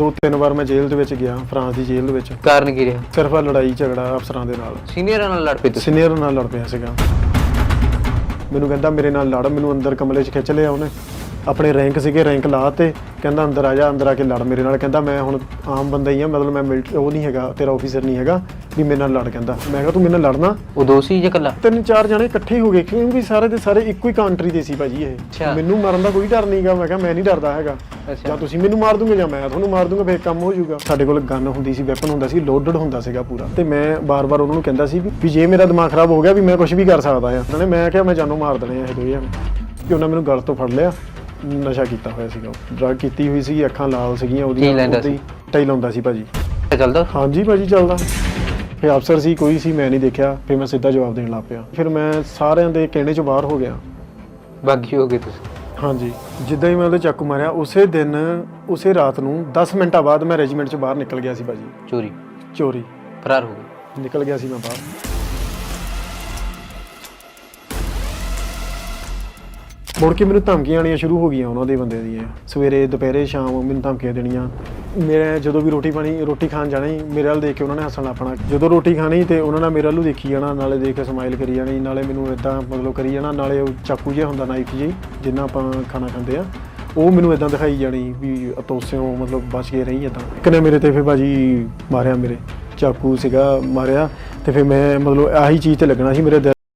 ਦੋ ਤਿੰਨ ਵਾਰ ਮੈਂ ਜੇਲ੍ਹ ਦੇ ਵਿੱਚ ਗਿਆ ਫਰਾਂਸ ਦੀ ਜੇਲ੍ਹ ਦੇ ਵਿੱਚ। ਕਾਰਨ ਕੀ ਰਿਹਾ? ਸਿਰਫ ਆਹ ਲੜਾਈ ਝਗੜਾ ਅਫਸਰਾਂ ਦੇ ਨਾਲ। ਸੀਨੀਅਰਾਂ ਨਾਲ ਲੜ ਪਏ ਤੁਸੀਂ? ਸੀਨੀਅਰ ਨਾਲ ਲੜ ਪਿਆ ਸੀਗਾ। ਮੈਨੂੰ ਕਹਿੰਦਾ ਮੇਰੇ ਨਾਲ ਲੜ ਮੈਨੂੰ ਅੰਦਰ ਕਮਰੇ 'ਚ ਖਿੱਚ ਲਿਆ ਉਹਨੇ। ਆਪਣੇ ਰੈਂਕ ਸੀਗੇ ਰੈਂਕ ਲਾ ਤੇ ਕਹਿੰਦਾ ਅੰਦਰ ਆ ਜਾ ਅੰਦਰ ਆ ਕੇ ਲੜ ਮੇਰੇ ਨਾਲ। ਕਹਿੰਦਾ ਮੈਂ ਹੁਣ ਆਮ ਬੰਦਾ ਹੀ ਆ ਮਤਲਬ ਮੈਂ ਮਿਲਟ- ਉਹ ਨਹੀਂ ਹੈਗਾ ਤੇਰਾ ਆਫੀਸਰ ਨਹੀਂ ਹੈਗਾ ਵੀ ਮੇਰੇ ਨਾਲ ਲੜ ਕਹਿੰਦਾ। ਮੈਂ ਕਿਹਾ ਤੂੰ ਮੇਰੇ ਨਾਲ ਲੜਨਾ? ਉਹ ਦੋ ਸੀ ਜਾਂ ਇਕੱਲਾ? ਤਿੰਨ ਚਾਰ ਜਣੇ ਇਕੱਠੇ ਹੋ ਗਏ ਕਿਉਂਕਿ ਸਾਰੇ ਦੇ ਸਾਰੇ ਇੱਕੋ ਹੀ ਕੰਟਰੀ ਦੇ ਸੀ ਭਾਜੀ। ਇਹ। ਮੈਨੂੰ ਮਾਰਨ ਦਾ ਕੋਈ ਡਰ ਨਹੀਂਗਾ ਮੈਂ ਕਿਹਾ ਮੈਂ ਨਹੀਂ ਡਰਦਾ ਹੈਗਾ। ਜਾਂ ਤੁਸੀਂ ਮੈਨੂੰ ਮਾਰ ਦੂਗੇ ਜਾਂ ਮੈਂ ਤੁਹਾਨੂੰ ਮਾਰ ਦੂੰਗਾ ਫੇਰ ਕੰਮ ਹੋ ਜਾਊਗਾ। ਸਾਡੇ ਕੋਲ ਗਨ ਹੁੰਦੀ ਸੀ ਵੈਪਨ ਹੁੰਦਾ ਸੀ ਲੋਡਡ ਹੁੰਦਾ ਸੀਗਾ ਪੂਰਾ। ਤੇ ਮੈਂ ਬਾਰ-ਬਾਰ ਉਹਨਾਂ ਨੂੰ ਕਹਿੰਦਾ ਸੀ ਵੀ- ਜੇ ਮੇਰਾ ਦਿਮਾਗ ਖਰਾਬ ਹੋ ਗਿਆ ਵੀ ਮੈਂ ਕੁਝ ਵੀ ਕਰ ਸਕਦਾ ਆ। ਉਹਨਾਂ ਨੇ ਮੈਂ ਕਿਹਾ ਮੈਂ ਜਾਨੋਂ ਮਾਰ ਦੇਣੇ ਆ ਇਹ ਦੋਵੇਂ ਕਿ ਉਹਨਾਂ ਮੈਨੂੰ ਗਲ ਤੋਂ ਫੜ ਲਿਆ ਨਸ਼ਾ ਕੀਤਾ ਹੋਇਆ ਸੀਗਾ ਡਰਗ ਕੀਤੀ ਹੋਈ ਸੀ ਅੱਖਾਂ ਲਾਲ ਸੀਗੀਆਂ ਲੈਂਦਾ ਉਹਦੀ ਟਾਈ ਲਾਉਂਦਾ ਸੀ ਭਾਜੀ। ਚੱਲਦਾ? ਹਾਂਜੀ ਭਾਜੀ ਚੱਲਦਾ। ਫਿਰ ਅਫਸਰ ਸੀ ਕੋਈ ਸੀ ਮੈਂ ਨਹੀਂ ਦੇਖਿਆ। ਫਿਰ ਮੈਂ ਸਿੱਧਾ ਜਵਾਬ ਦੇਣ ਲੱਗ ਪਿਆ। ਫਿਰ ਮੈਂ ਸਾਰਿਆਂ ਦੇ ਕਹਿਣੇ ਚੋਂ ਬਾਹਰ ਹੋ ਗਿਆ। ਬਾਗੀ ਹੋ ਗਏ ਤੁਸੀਂ। ਹਾਂਜੀ ਜਿੱਦਾਂ ਹੀ ਮੈਂ ਉਹਦੇ ਚਾਕੂ ਮਾਰਿਆ ਉਸੇ ਦਿਨ ਉਸੇ ਰਾਤ ਨੂੰ 10 ਮਿੰਟਾਂ ਬਾਅਦ ਮੈਂ ਰੈਜੀਮੈਂਟ ਚੋਂ ਬਾਹਰ ਨਿਕਲ ਗਿਆ ਸੀ ਭਾਜੀ। ਚੋਰੀ? ਚੋਰੀ। ਫਰਾਰ ਹੋ ਗਏ? ਨਿਕਲ ਗਿਆ ਸੀ ਮੈਂ ਬਾਹਰ। ਮੁੜ ਕੇ ਮੈਨੂੰ ਧਮਕੀਆਂ ਆਣੀਆਂ ਸ਼ੁਰੂ ਹੋ ਗਈਆਂ ਉਹਨਾਂ ਦੇ ਬੰਦੇ ਦੀਆਂ। ਸਵੇਰੇ, ਦੁਪਹਿਰੇ, ਸ਼ਾਮ ਮੈਨੂੰ ਧਮਕੀਆਂ ਦੇਣੀਆਂ। ਮੇਰੇ ਜਦੋਂ ਵੀ ਰੋਟੀ ਪਾਣੀ, ਰੋਟੀ ਖਾਣ ਜਾਣਾ ਹੀ, ਮੇਰੇ ਵੱਲ ਦੇਖ ਕੇ ਉਹਨਾਂ ਨੇ ਹੱਸਣ ਲੱਪਣਾ ਜਦੋਂ ਰੋਟੀ ਖਾਣੀ ਤੇ ਉਹਨਾਂ ਨੇ ਮੇਰੇ ਵੱਲ ਦੇਖੀ ਜਾਣਾ, ਨਾਲੇ ਦੇਖ ਕੇ ਸਮਾਈਲ ਕਰੀ ਜਾਣੀ, ਨਾਲੇ ਮੈਨੂੰ ਇਦਾਂ ਮਤਲਬ ਕਰੀ ਜਾਣਾ, ਨਾਲੇ ਉਹ ਚਾਕੂ ਜਿਹਾ ਹੁੰਦਾ ਨਾਈਫ ਜਿਹੀ, ਜਿੰਨਾ ਆਪਾਂ ਖਾਣਾ ਖਾਂਦੇ ਆ, ਉਹ ਮੈਨੂੰ ਇਦਾਂ ਦਿਖਾਈ ਜਾਣੀ ਵੀ ਅਤੋਸਿਓ ਮਤਲਬ ਬਚ ਕੇ ਰਹੀ ਇਦਾਂ ਇੱਕ ਨੇ ਮੇਰੇ ਤੇ ਫਿਰ ਭਾਜੀ ਮਾਰਿਆ ਮੇਰੇ, ਚਾਕੂ ਸੀਗਾ ਮਾਰਿਆ ਤੇ ਫਿਰ ਮੈਂ ਮਤਲਬ ਆਹੀ ਚੀਜ਼ ਤੇ ਲੱਗਣਾ ਸੀ ਮੇਰੇ ਦਿਲ